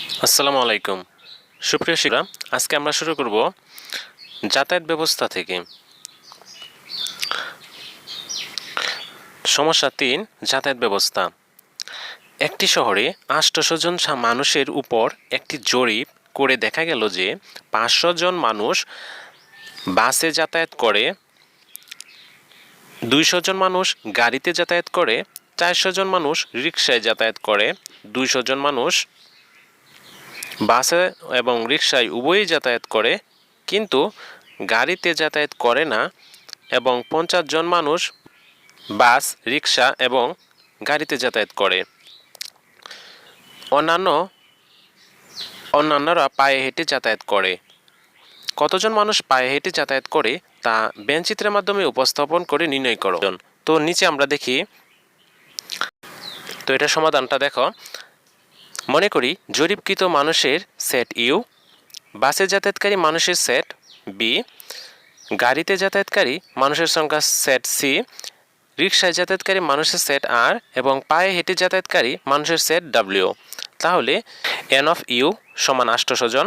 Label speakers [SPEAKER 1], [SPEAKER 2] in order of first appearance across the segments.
[SPEAKER 1] আসসালামু আলাইকুম। সুপ্রিয় শিক্ষা, আজকে আমরা শুরু করব যাতায়াত ব্যবস্থা থেকে। সমস্যা তিন, যাতায়াত ব্যবস্থা। একটি শহরে আটশো জন মানুষের উপর একটি জরিপ করে দেখা গেল যে পাঁচশো জন মানুষ বাসে যাতায়াত করে, দুইশো জন মানুষ গাড়িতে যাতায়াত করে, চারশো জন মানুষ রিক্সায় যাতায়াত করে, দুইশো জন মানুষ বাসে এবং রিক্সায় উভয়ই যাতায়াত করে, কিন্তু গাড়িতে যাতায়াত করে না এবং পঞ্চাশ জন মানুষ বাস রিক্সা এবং গাড়িতে যাতায়াত করে। অন্যান্য, অন্যান্যরা পায়ে হেঁটে যাতায়াত করে। কতজন মানুষ পায়ে হেঁটে যাতায়াত করে তা বেঞ্চিত্রের মাধ্যমে উপস্থাপন করে নির্ণয় করো। তো নিচে আমরা দেখি। তো এটা সমাধানটা দেখো। মনে করি, জরিপকৃত মানুষের সেট ইউ, বাসে যাতায়াতকারী মানুষের সেট বি, গাড়িতে যাতায়াতকারী মানুষের সংখ্যা সেট সি রিক্সায় যাতায়াতকারী মানুষের সেট আর এবং পায়ে হেঁটে যাতায়াতকারী মানুষের সেট ডাব্লিউ। তাহলে এন অফ ইউ সমান আটশোশো জন,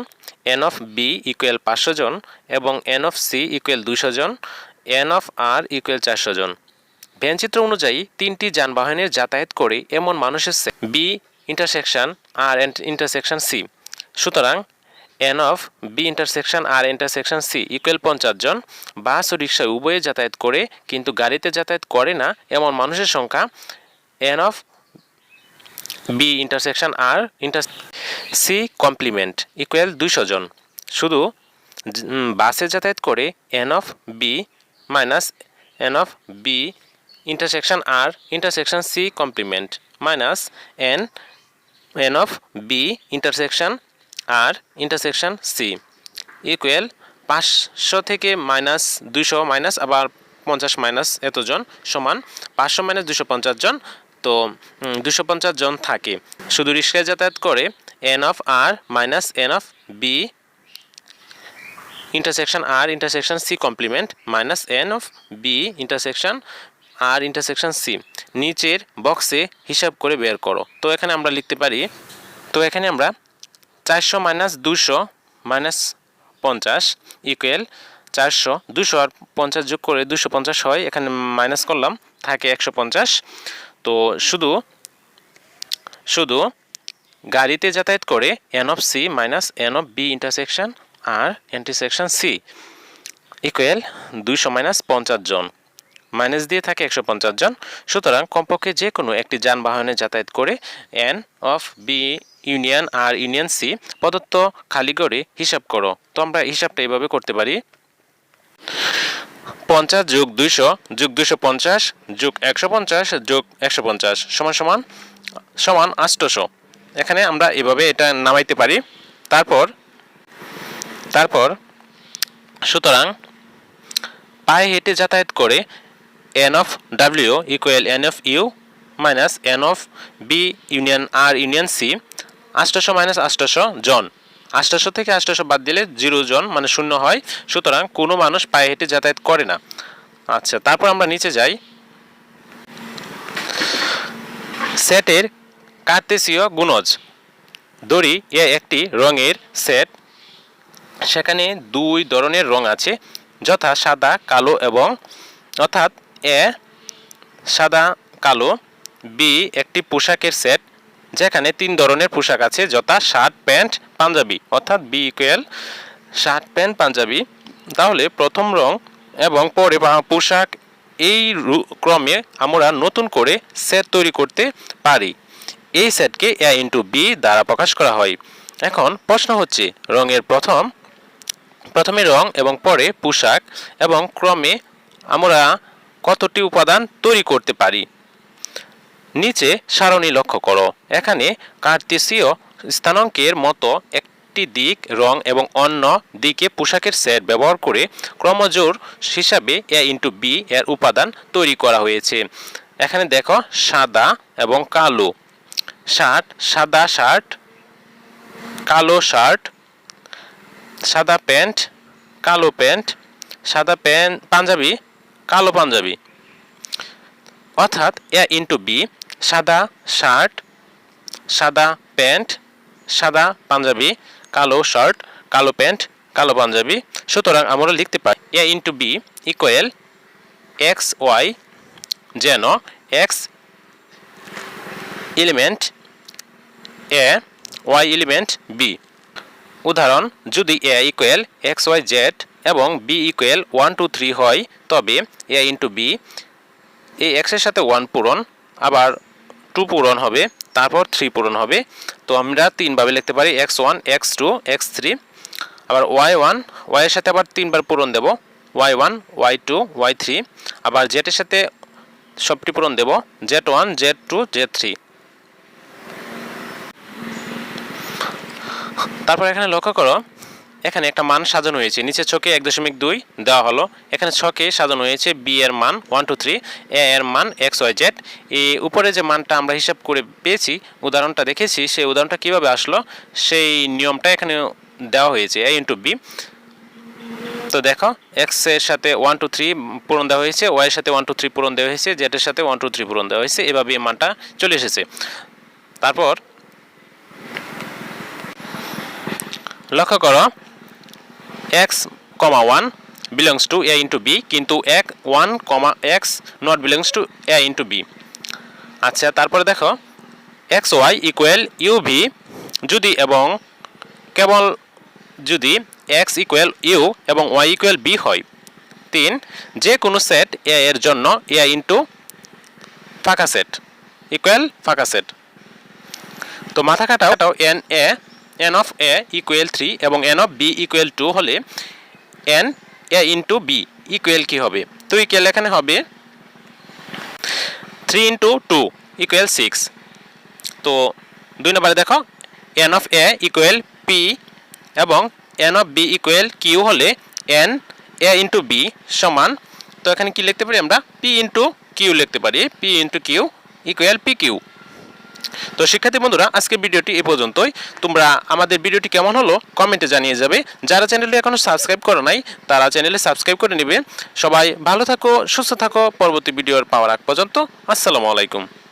[SPEAKER 1] এন অফ বি ইকুয়াল পাঁচশো জন এবং এন অফ সি ইকুয়াল দুইশো জন, এন অফ আর ইকুয়াল চারশো জন। ভ্যানচিত্র অনুযায়ী তিনটি যানবাহনের যাতায়াত করে এমন মানুষের set B intersection R intersection C সুতরাং N of B intersection R intersection C equal পঞ্চাশ জন বাস ও রিক্সা উভয়ে যাতায়াত করে, কিন্তু গাড়িতে যাতায়াত করে না এমন মানুষের সংখ্যা N of B intersection R inter C complement equal দুইশো জন। শুধু বাসে যাতায়াত করে N of B minus N of B intersection R intersection C complement minus N N of B intersection R intersection C equal পাঁচশো থেকে minus দুইশো minus আবার পঞ্চাশ মাইনাস এতজন সমান পাঁচশো মাইনাস দুশো পঞ্চাশ জন। তো দুশো পঞ্চাশ জন থাকে। শুধু রিক্সায় যাতায়াত করে N of R minus N of B intersection R intersection C complement minus N of B intersection R intersection C নিচের বক্সে হিসাব করে বের করো। তো এখানে আমরা লিখতে পারি, তো এখানে আমরা চারশো মাইনাস দুশো মাইনাস পঞ্চাশ ইকুয়াল চারশো দুশো আর পঞ্চাশ যোগ করে দুশো পঞ্চাশ হয়, এখানে মাইনাস করলাম, থাকে একশো পঞ্চাশ। তো শুধু শুধু গাড়িতে যাতায়াত করে N of C minus N of B intersection R intersection C equal দুইশো মাইনাস পঞ্চাশ জন। মাইনাস দিয়ে থাকে একশো পঞ্চাশ জন। সুতরাং কমপক্ষে যে কোনো একটি যানবাহনে যাতায়াত করে N of B union R union C প্রদত্ত খালি করে হিসাব করো। তো আমরা হিসাবটা এইভাবে করতে পারি। পঞ্চাশ যোগ দুইশো যোগ দুইশো পঞ্চাশ, যোগ একশো পঞ্চাশ, যোগ একশো পঞ্চাশ, সমান সমান সমান আষ্টশো এখানে আমরা এভাবে এটা নামাইতে পারি। তারপর তারপর সুতরাং পায়ে হেঁটে যাতায়াত করে N of W equal N of U minus N of B union R union C আষ্টশো মাইনাস আষ্টশো জন। আষ্টশো থেকে আষ্টশো বাদ দিলে জিরো জন মানে শূন্য হয়। সুতরাং কোনো মানুষ পায়ে হেঁটে যাতায়াত করে না। আচ্ছা তারপর আমরা নিচে যাই। সেটের কার্তেসীয় গুণজ। দড়ি এ একটি রঙের সেট। সেখানে দুই ধরনের রং আছে, যথা সাদা, কালো এবং অর্থাৎ এ সাদা, কালো, বি একটি পোশাকের সেট, যেখানে তিন ধরনের পোশাক আছে, যথা শার্ট, প্যান্ট, পাঞ্জাবি। অর্থাৎ B equal shirt, pant, panjabi. তাহলে প্রথম রং এবং পরে পোশাক এই ক্রমে আমরা নতুন করে সেট তৈরি করতে পারি। এই সেটকে এ ইন্টু বি দ্বারা প্রকাশ করা হয়। এখন প্রশ্ন হচ্ছে, রঙের প্রথম, প্রথমে রং এবং পরে পোশাক এবং ক্রমে আমরা কতটি উপাদান তৈরি করতে পারি? নিচে সারণী লক্ষ্য করো। এখানে কার্তেসীয় স্থানাঙ্কের মতো একটি দিক, রং এবং অন্য দিকে পোশাকের সেট ব্যবহার করে ক্রমজোর হিসাবে এ ইন্টু বি এর উপাদান তৈরি করা হয়েছে। এখানে দেখো, সাদা এবং কালো। শার্ট, সাদা শার্ট, কালো শার্ট, সাদা প্যান্ট, কালো প্যান্ট, সাদা প্যান্ট, পাঞ্জাবি কালো পাঞ্জাবি। অর্থাৎ এ ইন্টু বি সাদা শার্ট সাদা প্যান্ট সাদা পাঞ্জাবি, কালো শার্ট কালো প্যান্ট কালো পাঞ্জাবি। সুতরাং আমরা লিখতে পারি A into B equal X Y যেন X element A Y element B উদাহরণ, যদি A equal X Y Z এবং B equal one two three হয়, তবে এ ইন্টু বি এই এক্সের সাথে ওয়ান পূরণ, আবার টু পূরণ হবে, তারপর থ্রি পূরণ হবে। তো আমরা তিনভাবে লিখতে পারি X one X two X three আবার ওয়াই ওয়ান ওয়াইয়ের সাথে আবার তিনবার পূরণ দেব Y one Y two Y three আবার জেটের সাথে সবটি পূরণ দেব Z one Z two Z three তারপর এখানে লক্ষ্য করো এখানে একটা মান সাজানো হয়েছে। নিচে ছকে এক দশমিক দুই দেওয়া হলো। এখানে ছকে সাজানো হয়েছে বি এর মান ওয়ান টু থ্রি এ এর মান এক্স ওয়াই জেড এই উপরে যে মানটা আমরা হিসাব করে পেয়েছি, উদাহরণটা দেখেছি, সেই উদাহরণটা কীভাবে আসলো, সেই নিয়মটা এখানে দেওয়া হয়েছে এ ইন্টু বি তো দেখো এক্সের সাথে ওয়ান টু থ্রি পূরণ দেওয়া হয়েছে ওয়াই এর সাথে ওয়ান টু থ্রি পূরণ দেওয়া হয়েছে জেড এর সাথে ওয়ান টু থ্রি পূরণ দেওয়া হয়েছে, এভাবে এই মানটা চলে এসেছে। তারপর, লক্ষ্য করো X comma one belongs to A into B কিন্তু এক one comma X not belongs to A into B আচ্ছা তারপরে দেখো X Y equal U V যদি এবং কেবল যদি এক্স ইকুয়াল ইউ এবং ওয়াই ইকুয়াল বি হয়, তিন যে কোনো সেট এ এর জন্য এ ইন্টু ফাঁকা সেট ইকুয়াল ফাঁকা সেট তো মাথা কাটাও N A N of A equal three এবং N of B equal two হলে N A into B equal কী হবে? তো ইকুয়াল এখানে হবে three into two equal six তো দুই নম্বরে দেখো N of A equal P এবং N of B equal Q হলে এন এ ইন্টু বি সমান। তো এখানে কি লিখতে পারি আমরা? পি ইন্টু কিউ লিখতে পারি। P into Q equal P Q তো শিক্ষার্থী বন্ধুরা আজকে ভিডিওটি এ পর্যন্তই। তোমরা আমাদের ভিডিওটি কেমন হলো কমেন্টে জানিয়ে যাবে। যারা চ্যানেলটি এখনও সাবস্ক্রাইব করো নাই, তারা চ্যানেলে সাবস্ক্রাইব করে নেবে। সবাই ভালো থাকো, সুস্থ থাকো। পরবর্তী ভিডিওর পাওয়ার আগ পর্যন্ত, আসসালামু আলাইকুম।